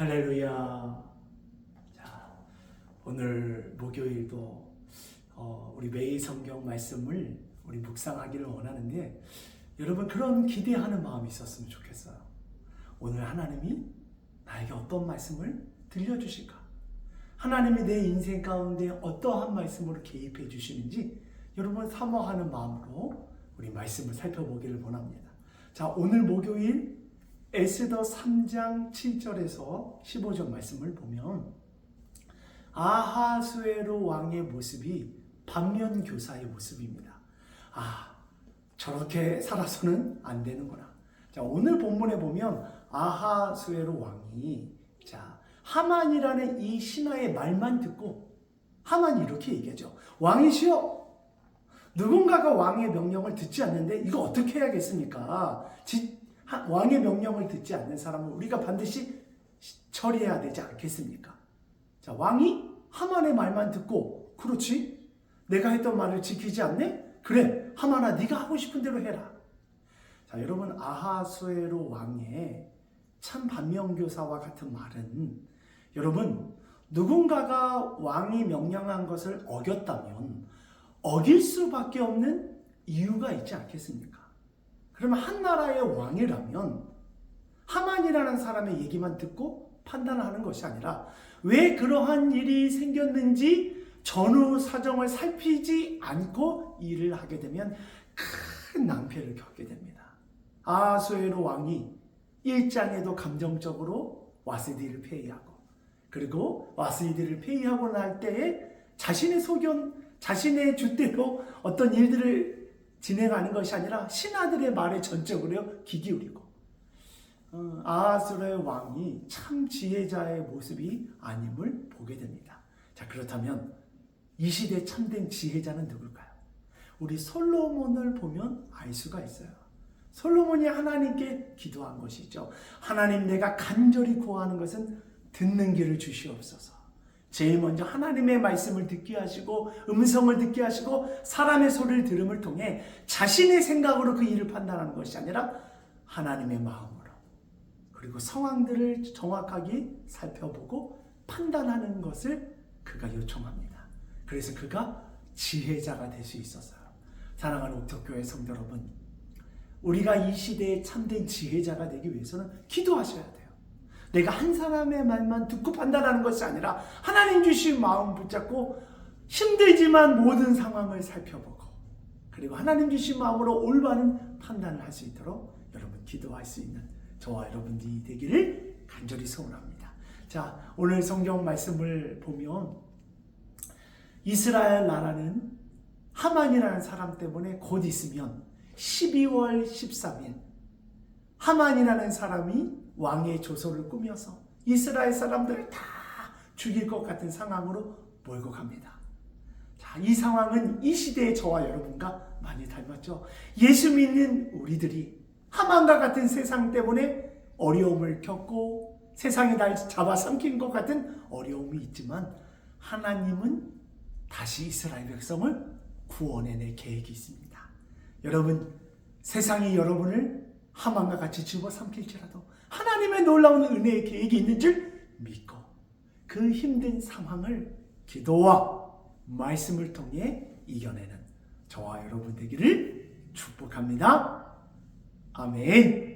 할렐루야. 자, 오늘 목요일도 어, 우리 매일 성경 말씀을 우리 묵상하기를 원하는데 여러분 그런 기대하는 마음이 있었으면 좋겠어요. 오늘 하나님이 나에게 어떤 말씀을 들려주실까? 하나님이 내 인생 가운데 어떠한 말씀으로 개입해 주시는지 여러분 사모하는 마음으로 우리 말씀을 살펴보기를 원합니다. 자, 오늘 목요일 에스더 3장 7절에서 15절 말씀을 보면 아하수에로 왕의 모습이 반면 교사의 모습입니다. 아, 저렇게 살아서는 안 되는구나. 자, 오늘 본문에 보면 아하수에로 왕이 자, 하만이라는 이 신하의 말만 듣고 하만이 이렇게 얘기하죠. 왕이시여 누군가가 왕의 명령을 듣지 않는데 이거 어떻게 해야겠습니까? 왕의 명령을 듣지 않는 사람은 우리가 반드시 처리해야 되지 않겠습니까? 자, 왕이 하만의 말만 듣고 그렇지? 내가 했던 말을 지키지 않네? 그래, 하만아 네가 하고 싶은 대로 해라. 자, 여러분 아하수에로 왕의 참 반면교사와 같은 말은 여러분 누군가가 왕이 명령한 것을 어겼다면 어길 수밖에 없는 이유가 있지 않겠습니까? 그러면 한 나라의 왕이라면 하만이라는 사람의 얘기만 듣고 판단하는 것이 아니라 왜 그러한 일이 생겼는지 전후 사정을 살피지 않고 일을 하게 되면 큰 낭패를 겪게 됩니다. 아수에로 왕이 일장에도 감정적으로 와스디를 폐위하고 그리고 와스디를 폐위하고 날 때에 자신의 소견, 자신의 주대로 어떤 일들을 진행하는 것이 아니라 신하들의 말에 전적으로 귀 기울이고 어, 아하스로의 왕이 참 지혜자의 모습이 아님을 보게 됩니다. 자 그렇다면 이 시대 참된 지혜자는 누굴까요? 우리 솔로몬을 보면 알 수가 있어요. 솔로몬이 하나님께 기도한 것이죠. 하나님 내가 간절히 구하는 것은 듣는 길을 주시옵소서. 제일 먼저 하나님의 말씀을 듣게 하시고 음성을 듣게 하시고 사람의 소리를 들음을 통해 자신의 생각으로 그 일을 판단하는 것이 아니라 하나님의 마음으로 그리고 상황들을 정확하게 살펴보고 판단하는 것을 그가 요청합니다. 그래서 그가 지혜자가 될 수 있었어요. 사랑하는 옥토교회 성도 여러분, 우리가 이 시대에 참된 지혜자가 되기 위해서는 기도하셔야 돼요. 내가 한 사람의 말만 듣고 판단하는 것이 아니라 하나님 주신 마음 붙잡고 힘들지만 모든 상황을 살펴보고 그리고 하나님 주신 마음으로 올바른 판단을 할 수 있도록 여러분 기도할 수 있는 저와 여러분들이 되기를 간절히 소원합니다. 자, 오늘 성경 말씀을 보면 이스라엘 나라는 하만이라는 사람 때문에 곧 있으면 12월 13일 하만이라는 사람이 왕의 조소를 꾸며서 이스라엘 사람들을 다 죽일 것 같은 상황으로 몰고 갑니다. 자, 이 상황은 이 시대의 저와 여러분과 많이 닮았죠. 예수 믿는 우리들이 하만과 같은 세상 때문에 어려움을 겪고 세상이 날 잡아삼킨 것 같은 어려움이 있지만 하나님은 다시 이스라엘 백성을 구원해낼 계획이 있습니다. 여러분, 세상이 여러분을 하만과 같이 집어삼킬지라도 하나님의 놀라운 은혜의 계획이 있는 줄 믿고 그 힘든 상황을 기도와 말씀을 통해 이겨내는 저와 여러분 되기를 축복합니다. 아멘.